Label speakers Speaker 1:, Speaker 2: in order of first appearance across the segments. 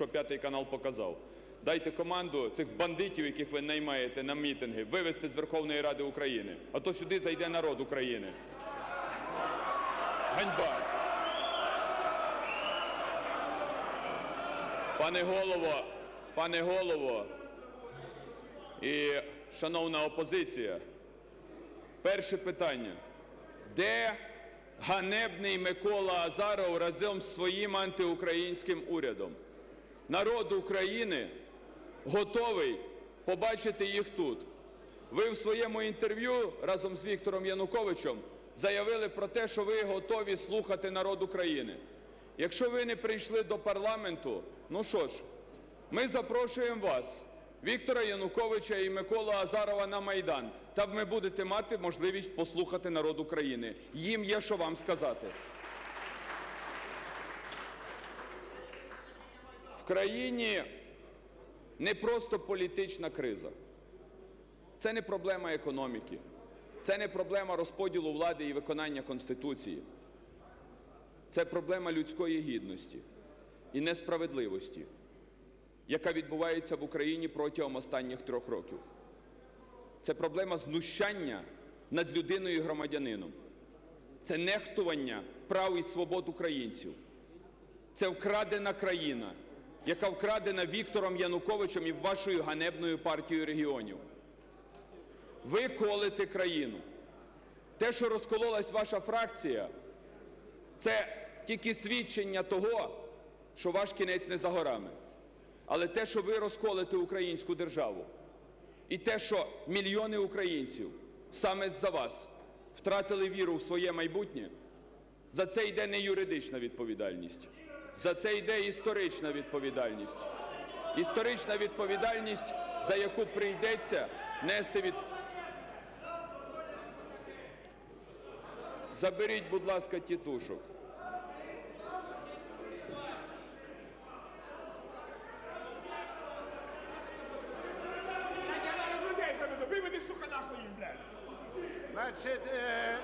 Speaker 1: що п'ятий канал показав. Дайте команду цих бандитів, яких ви наймаєте на мітинги, вивести з Верховної Ради України, а то сюди зайде народ України. Ганьба! Пане голово, пане голово і шановна опозиція, перше питання. Де ганебний Микола Азаров разом з своїм антиукраїнським урядом? Народ України готовий побачити їх тут. Ви в своєму інтерв'ю разом з Віктором Януковичем заявили про те, що ви готові слухати народ України. Якщо ви не прийшли до парламенту, ну що ж, ми запрошуємо вас, Віктора Януковича і Миколу Азарова на Майдан. Там ви будете мати можливість послухати народ України. Їм є що вам сказати. Країні не просто політична криза. Це не проблема економіки, це не проблема розподілу влади і виконання Конституції. Це проблема людської гідності і несправедливості, яка відбувається в Україні протягом останніх трьох років. Це проблема знущання над людиною і громадянином. Це нехтування прав і свобод українців. Це вкрадена країна, яка вкрадена Віктором Януковичем і вашою ганебною партією регіонів. Ви колите країну. Те, що розкололась ваша фракція, це тільки свідчення того, що ваш кінець не за горами. Але те, що ви розколите українську державу, і те, що мільйони українців саме з-за вас втратили віру в своє майбутнє, за це йде не юридична відповідальність, за це йде історична відповідальність. Історична відповідальність, за яку прийдеться нести від. Заберіть, будь ласка, тітушок.
Speaker 2: Я зараз людей заведу, виведи, сука, нахуй їм, блядь.
Speaker 3: Значить, е,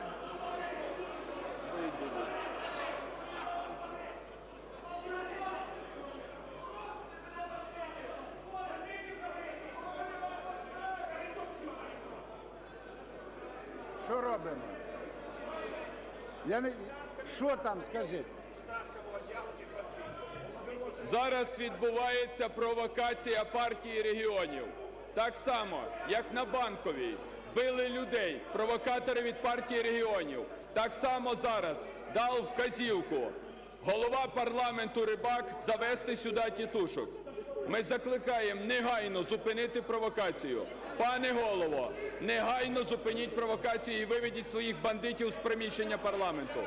Speaker 3: що робимо? Я не... Що там, скажи?
Speaker 1: Зараз відбувається провокація партії регіонів. Так само, як на Банковій били людей, провокатори від партії регіонів. Так само зараз дав вказівку голова парламенту Рибак завести сюди тітушок. Ми закликаємо негайно зупинити провокацію. Пане голово, негайно зупиніть провокацію і виведіть своїх бандитів з приміщення парламенту.